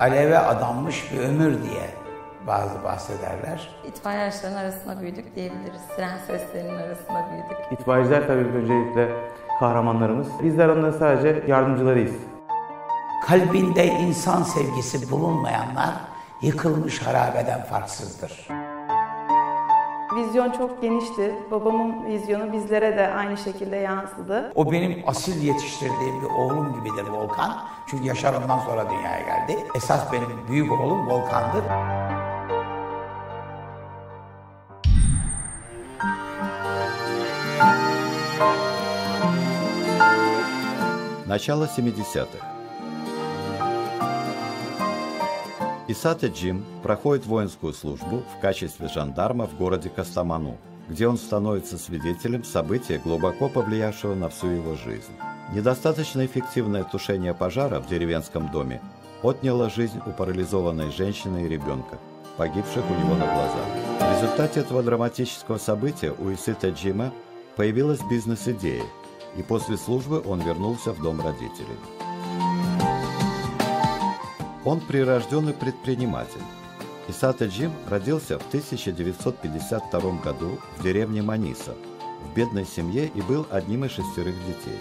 aleve adanmış bir ömür diye bazı bahsederler. İtfaiye araçlarının arasında büyüdük diyebiliriz. Siren seslerinin arasında büyüdük. İtfaiyeciler tabii öncelikle kahramanlarımız. Bizler onların sadece yardımcılarıyız. Kalbinde insan sevgisi bulunmayanlar yıkılmış harabeden farksızdır. Vizyon çok genişti. Babamın vizyonu bizlere de aynı şekilde yansıdı. O benim asil yetiştirdiğim bir oğlum gibidir Volkan. Çünkü Yaşar ondan sonra dünyaya geldi. Esas benim büyük oğlum Volkan'dır. Начало 70-х. Исата Джим проходит воинскую службу в качестве жандарма в городе Кастаману, где он становится свидетелем события, глубоко повлиявшего на всю его жизнь. Недостаточно эффективное тушение пожара в деревенском доме отняло жизнь у парализованной женщины и ребенка, погибших у него на глазах. В результате этого драматического события у Исита Джима появилась бизнес-идея – и после службы он вернулся в дом родителей. Он прирожденный предприниматель. Исата Джим родился в 1952 году в деревне Маниса, в бедной семье и был одним из шестерых детей.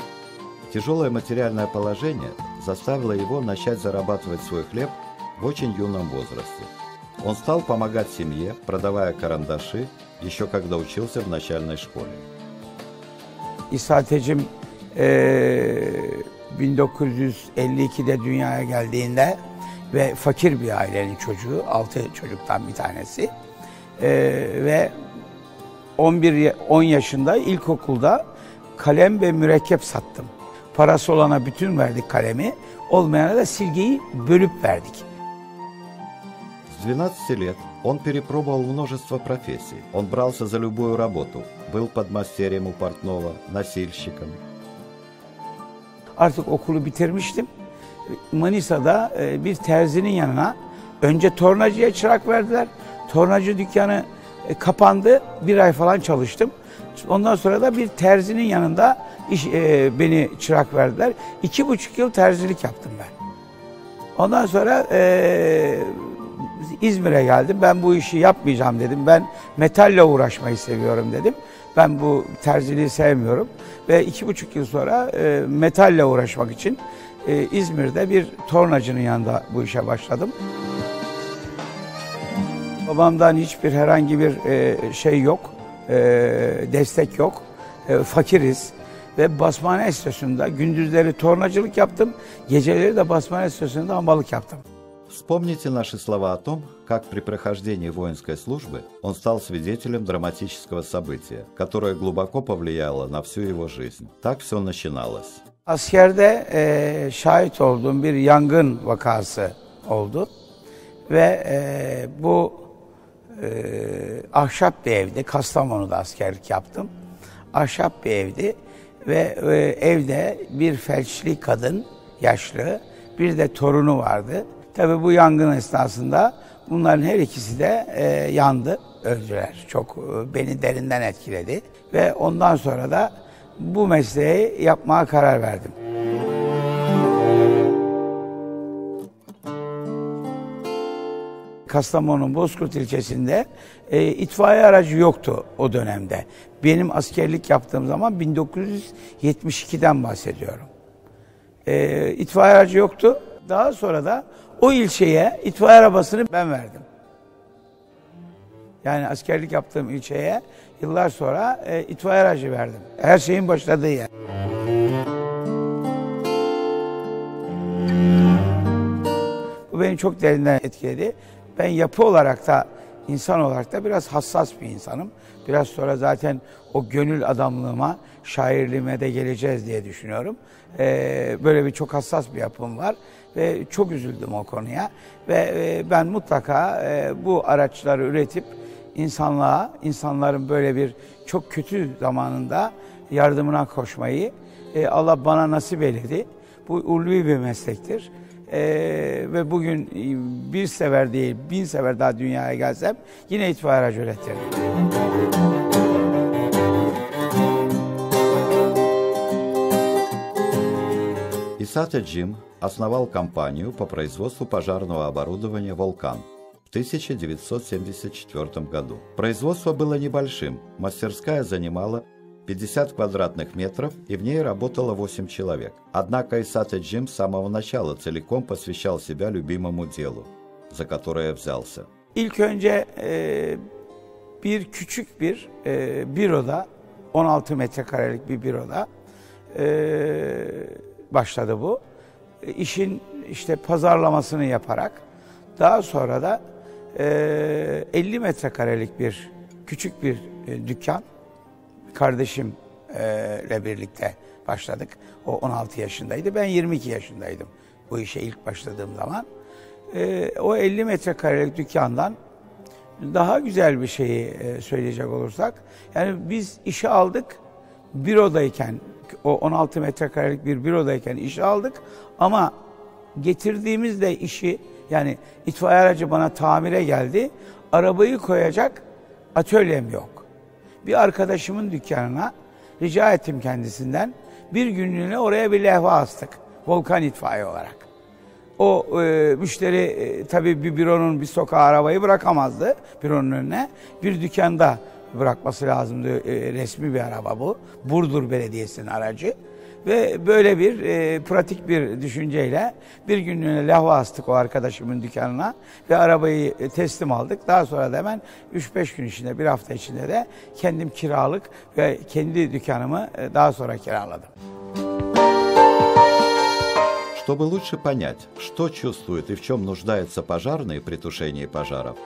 Тяжелое материальное положение заставило его начать зарабатывать свой хлеб в очень юном возрасте. Он стал помогать семье, продавая карандаши, еще когда учился в начальной школе. İsa Tecim e, 1952'de dünyaya geldiğinde ve fakir bir ailenin çocuğu, altı çocuktan bir tanesi e, ve 11 10 yaşında ilkokulda kalem ve mürekkep sattım. Parası olana bütün verdik kalemi, olmayana da silgiyi bölüp verdik. С 12 лет он перепробовал множество профессий. Он брался за любую работу. Был подмастерьем у портного, носильщиком. Artık okulu bitirmiştim. Manisa'da e, bir terzinin yanına önce tornacıya çırak verdiler. Tornacı dükkanı e, kapandı. Bir ay falan çalıştım. Ondan sonra da bir terzinin yanında iş, e, beni çırak verdiler. İki buçuk yıl terzilik yaptım ben. Ondan sonra e, İzmir'e geldim. Ben bu işi yapmayacağım dedim. Ben metalle uğraşmayı seviyorum dedim. Ben bu terziliği sevmiyorum. Ve iki buçuk yıl sonra e, metalle uğraşmak için e, İzmir'de bir tornacının yanında bu işe başladım. Babamdan hiçbir herhangi bir e, şey yok, e, destek yok. E, fakiriz ve Basmane Enstitüsü'nde gündüzleri tornacılık yaptım, geceleri de Basmane Enstitüsü'nde hambalık yaptım. Вспомните наши слова о том, как при прохождении воинской службы он стал свидетелем драматического события, которое глубоко повлияло на всю его жизнь. Так все начиналось. Askerde e, şahit olduğum bir yangın vakası oldu ve e, bu e, ahşap bir evdi. Kastamonu'da askerlik yaptım. Ahşap bir evdi ve e, evde bir felçli kadın, yaşlı, bir de torunu vardı. Tabi bu yangın esnasında bunların her ikisi de e, yandı, öldüler. Çok e, beni derinden etkiledi ve ondan sonra da bu mesleği yapmaya karar verdim. Kastamonu Bozkurt ilçesinde e, itfaiye aracı yoktu o dönemde. Benim askerlik yaptığım zaman 1972'den bahsediyorum. E, itfaiye aracı yoktu. Daha sonra da o ilçeye itfaiye arabasını ben verdim. Yani askerlik yaptığım ilçeye yıllar sonra e, itfaiye aracı verdim. Her şeyin başladığı yer. Bu beni çok derinden etkiledi. Ben yapı olarak da insan olarak da biraz hassas bir insanım. Biraz sonra zaten o gönül adamlığıma, şairliğime de geleceğiz diye düşünüyorum. Ee, böyle bir çok hassas bir yapım var ve çok üzüldüm o konuya. Ve e, ben mutlaka e, bu araçları üretip insanlığa, insanların böyle bir çok kötü zamanında yardımına koşmayı e, Allah bana nasip eyledi. Bu ulvi bir meslektir. Ee, ve bugün bir sefer değil bin sefer daha dünyaya gelsem yine itfaiye aracı üretirim. Исата Джим основал компанию по производству пожарного оборудования «Волкан» в 1974 году. Производство было небольшим, мастерская занимала 50 квадратных метров, и в ней работало 8 человек. Однако Исата Джим с самого начала целиком посвящал себя любимому делу, за которое взялся. İlk önce e, bir küçük bir e, büroda, 16 metrekarelik bir büroda e, başladı bu. Işin işte pazarlamasını yaparak daha sonra da e, 50 metrekarelik bir küçük bir e, dükkan kardeşimle birlikte başladık. O 16 yaşındaydı. Ben 22 yaşındaydım bu işe ilk başladığım zaman. E, o 50 metrekarelik dükkandan daha güzel bir şeyi e, söyleyecek olursak, yani biz işe aldık, bürodayken, o 16 metrekarelik bir bürodayken işe aldık ama getirdiğimizde işi, yani itfaiye aracı bana tamire geldi, arabayı koyacak atölyem yok. Bir arkadaşımın dükkanına rica ettim kendisinden, bir günlüğüne oraya bir levha astık, volkan itfaiye olarak. O e, müşteri e, tabii bir büronun bir sokağa arabayı bırakamazdı büronun önüne. Bir dükkanda bırakması lazımdı. E, resmi bir araba bu. Burdur Belediyesi'nin aracı. Ve böyle bir e, pratik bir düşünceyle bir günlüğüne levha astık o arkadaşımın dükkanına ve arabayı e, teslim aldık. Daha sonra da hemen 3-5 gün içinde, bir hafta içinde de kendim kiralık ve kendi dükkanımı e, daha sonra kiraladım. Чтобы лучше понять, что чувствует и в чем нуждается пожарный при тушении пожаров,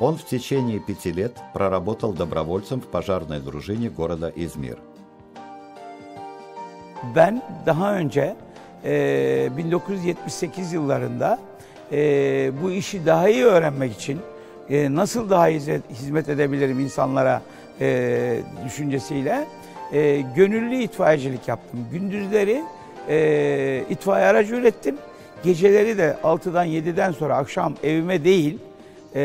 он в течение пяти лет проработал добровольцем в пожарной дружине города Измир. ben daha önce e, 1978 yıllarında e, bu işi daha iyi öğrenmek için e, nasıl daha iyi hizmet edebilirim insanlara e, düşüncesiyle e, gönüllü itfaiyecilik yaptım. Gündüzleri e, itfaiye aracı ürettim. Geceleri de 6'dan 7'den sonra akşam evime değil e,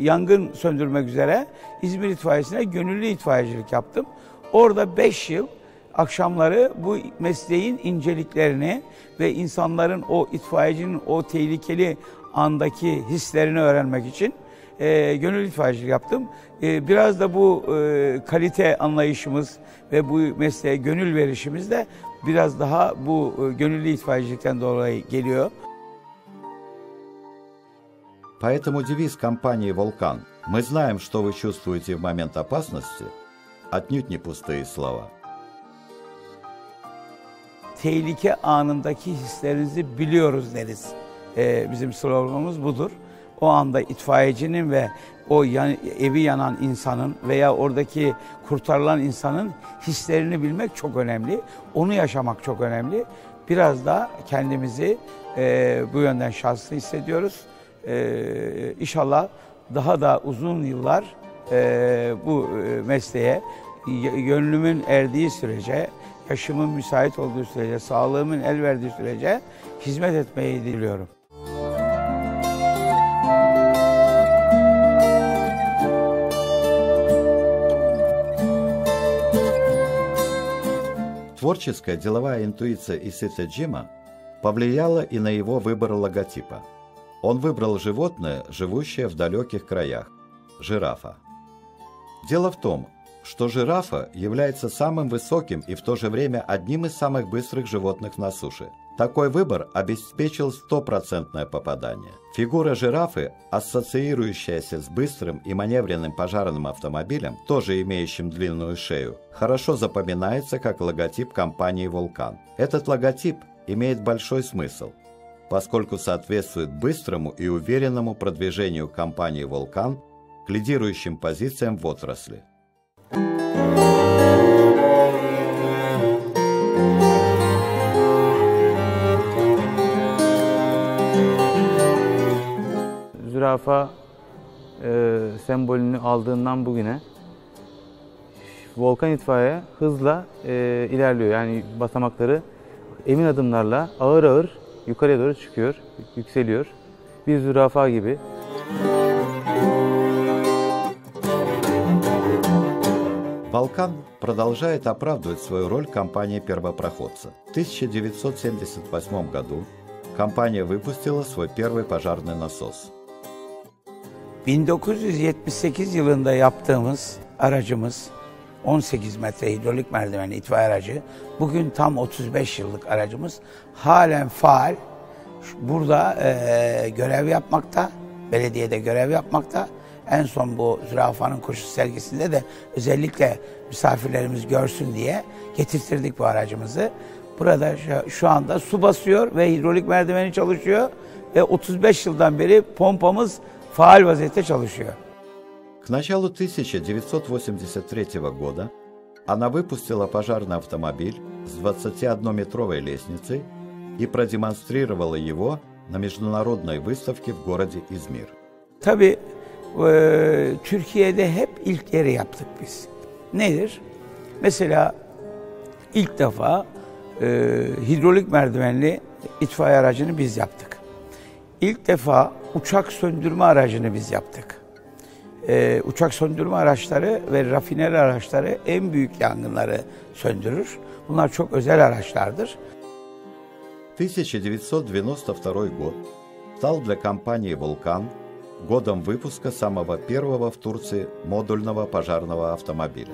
yangın söndürmek üzere İzmir itfaiyesine gönüllü itfaiyecilik yaptım. Orada 5 yıl akşamları bu mesleğin inceliklerini ve insanların o itfaiyecinin o tehlikeli andaki hislerini öğrenmek için e, gönüllü itfaiyecilik yaptım. E, biraz da bu e, kalite anlayışımız ve bu mesleğe gönül verişimiz de biraz daha bu e, gönüllü itfaiyecilikten dolayı geliyor. Поэтому девиз компании «Волкан» «Мы знаем, что вы чувствуете в момент опасности» отнюдь не пустые слова. Tehlike anındaki hislerinizi biliyoruz deriz. Ee, bizim sloganımız budur. O anda itfaiyecinin ve o yan, evi yanan insanın veya oradaki kurtarılan insanın hislerini bilmek çok önemli. Onu yaşamak çok önemli. Biraz da kendimizi e, bu yönden şanslı hissediyoruz. E, inşallah daha da uzun yıllar e, bu e, mesleğe gönlümün erdiği sürece, yaşımın müsait olduğu sürece, sağlığımın el verdiği sürece hizmet etmeyi diliyorum. Творческая деловая интуиция Исита Джима повлияла и на его выбор логотипа. Он выбрал животное, живущее в далеких краях – жирафа. Дело в том, что жирафа является самым высоким и в то же время одним из самых быстрых животных на суше. Такой выбор обеспечил стопроцентное попадание. Фигура жирафы, ассоциирующаяся с быстрым и маневренным пожарным автомобилем, тоже имеющим длинную шею, хорошо запоминается как логотип компании «Вулкан». Этот логотип имеет большой смысл, поскольку соответствует быстрому и уверенному продвижению компании «Вулкан» к лидирующим позициям в отрасли. Zürafa e, sembolünü aldığından bugüne volkan itfaiye hızla e, ilerliyor. Yani basamakları emin adımlarla ağır ağır yukarıya doğru çıkıyor, yükseliyor. Bir zürafa gibi. Волкан продолжает оправдывать свою роль компании первопроходца. В 1978 году компания выпустила свой первый пожарный насос. 1978 yılında yaptığımız aracımız 18 metre hidrolik merdivenli itfaiye aracı. Bugün tam 35 yıllık aracımız halen faal. Burada e, görev yapmakta, belediyede görev yapmakta. En son bu zürafanın koşu sergisinde de özellikle misafirlerimiz görsün diye getirtirdik bu aracımızı. Burada şu, şu anda su basıyor ve hidrolik merdiveni çalışıyor ve 35 yıldan beri pompamız faal vaziyette çalışıyor. К началу 1983 года она выпустила пожарный автомобиль с 21-метровой лестницей и продемонстрировала его на международной выставке в городе Измир. Tabii e, Türkiye'de hep ilkleri yaptık biz. Nedir? Mesela ilk defa e, hidrolik merdivenli itfaiye aracını biz yaptık. İlk defa uçak söndürme aracını biz yaptık. E, uçak söndürme araçları ve rafineri araçları en büyük yangınları söndürür. Bunlar çok özel araçlardır. 1992 год стал для компании «Вулкан» годом выпуска самого первого в Турции модульного пожарного автомобиля.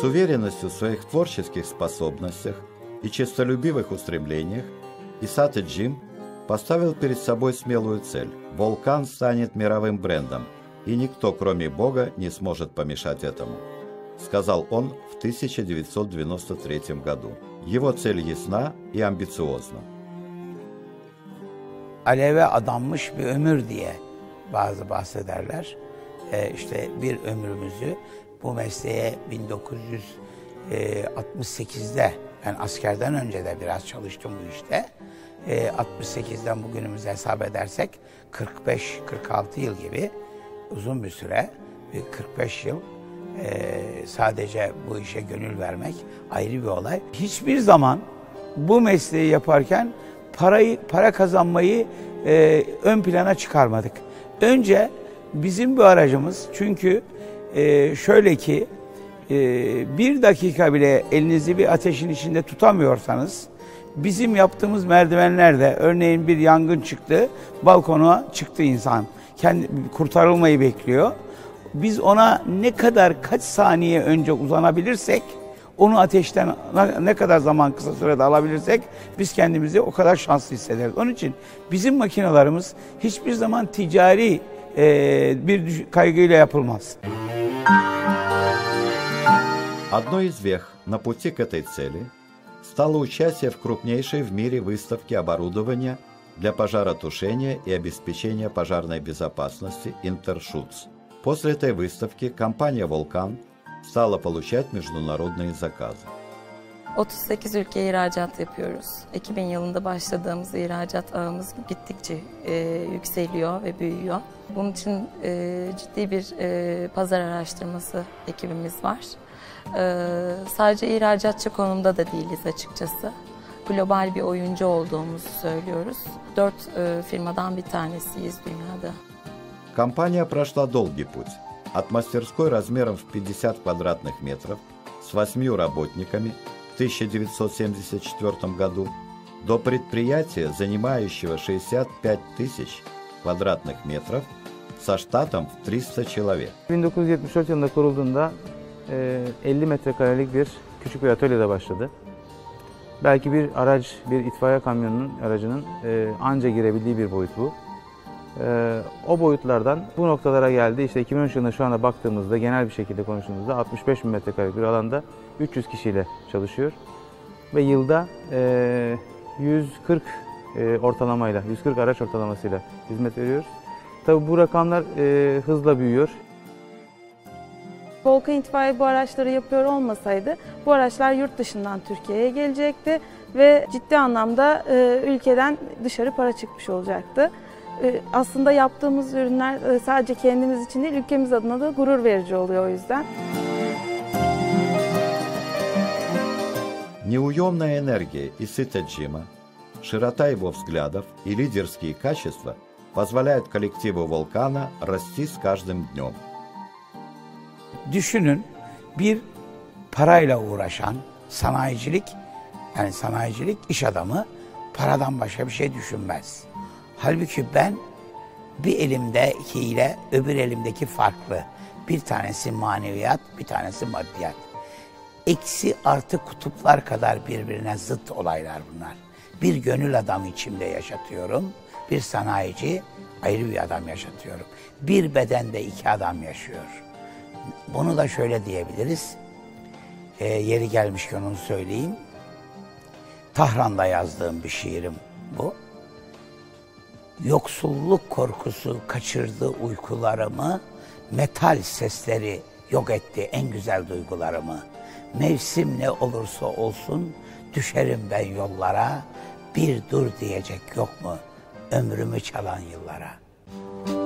С уверенностью в своих творческих способностях и честолюбивых устремлениях Исата Джим поставил перед собой смелую цель – «Вулкан станет мировым брендом, и никто, кроме Бога, не сможет помешать этому», сказал он в 1993 году. Его цель ясна и амбициозна. Aleve adanmış bir ömür diye bazı bahsederler. Ee, işte bir ömrümüzü bu mesleğe 1968'de ben askerden önce de biraz çalıştım bu işte. Ee, 68'den bugünümüze hesap edersek 45-46 yıl gibi uzun bir süre, bir 45 yıl ee, sadece bu işe gönül vermek ayrı bir olay. Hiçbir zaman bu mesleği yaparken parayı para kazanmayı e, ön plana çıkarmadık. Önce bizim bu aracımız çünkü e, şöyle ki e, bir dakika bile elinizi bir ateşin içinde tutamıyorsanız bizim yaptığımız merdivenlerde örneğin bir yangın çıktı balkona çıktı insan kendi kurtarılmayı bekliyor. Biz ona ne kadar kaç saniye önce uzanabilirsek onu ateşten ne kadar zaman kısa sürede alabilirsek biz kendimizi o kadar şanslı hissederiz. Onun için bizim makinalarımız hiçbir zaman ticari e, bir kaygıyla yapılmaz. Одной из вех на пути к этой цели стало участие в крупнейшей в мире выставке оборудования для пожаротушения и обеспечения пожарной безопасности «Интершутс». После этой выставки компания «Вулкан» stala получать международные заказы. 38 ülkeye ihracat yapıyoruz. 2000 yılında başladığımız ihracat ağımız gittikçe e, yükseliyor ve büyüyor. Bunun için e, ciddi bir e, pazar araştırması ekibimiz var. E, sadece ihracatçı konumda da değiliz açıkçası. Global bir oyuncu olduğumuzu söylüyoruz. Dört e, firmadan bir tanesiyiz dünyada. Компания прошла долгий путь. От мастерской размером в 50 квадратных метров с восьмью работниками в 1974 году до предприятия, занимающего 65 тысяч квадратных метров со штатом в 300 человек. 1974 yılında kurulduğunda 50 metrekarelik bir küçük bir atölyede başladı. Belki bir araç, bir itfaiye kamyonunun aracının anca girebildiği bir boyut bu. Ee, o boyutlardan bu noktalara geldi. İşte 2013 yılında şu anda baktığımızda genel bir şekilde konuştuğumuzda 65 bin metrekare bir alanda 300 kişiyle çalışıyor. Ve yılda e, 140 e, ortalamayla, 140 araç ortalamasıyla hizmet veriyoruz. Tabi bu rakamlar e, hızla büyüyor. Volkan itfaiye bu araçları yapıyor olmasaydı bu araçlar yurt dışından Türkiye'ye gelecekti ve ciddi anlamda e, ülkeden dışarı para çıkmış olacaktı. E, aslında yaptığımız ürünler e, sadece kendimiz için değil, ülkemiz adına da gurur verici oluyor o yüzden. Неуемная энергия и сыта Джима, широта его взглядов и лидерские качества позволяют коллективу вулкана расти с каждым днем. Düşünün bir parayla uğraşan sanayicilik yani sanayicilik iş adamı paradan başka bir şey düşünmez. Halbuki ben bir elimdekiyle öbür elimdeki farklı. Bir tanesi maneviyat, bir tanesi maddiyat. Eksi artı kutuplar kadar birbirine zıt olaylar bunlar. Bir gönül adamı içimde yaşatıyorum. Bir sanayici ayrı bir adam yaşatıyorum. Bir bedende iki adam yaşıyor. Bunu da şöyle diyebiliriz. Ee, yeri gelmişken onu söyleyeyim. Tahran'da yazdığım bir şiirim bu. Yoksulluk korkusu kaçırdı uykularımı, metal sesleri yok etti en güzel duygularımı. Mevsim ne olursa olsun düşerim ben yollara, bir dur diyecek yok mu ömrümü çalan yıllara.''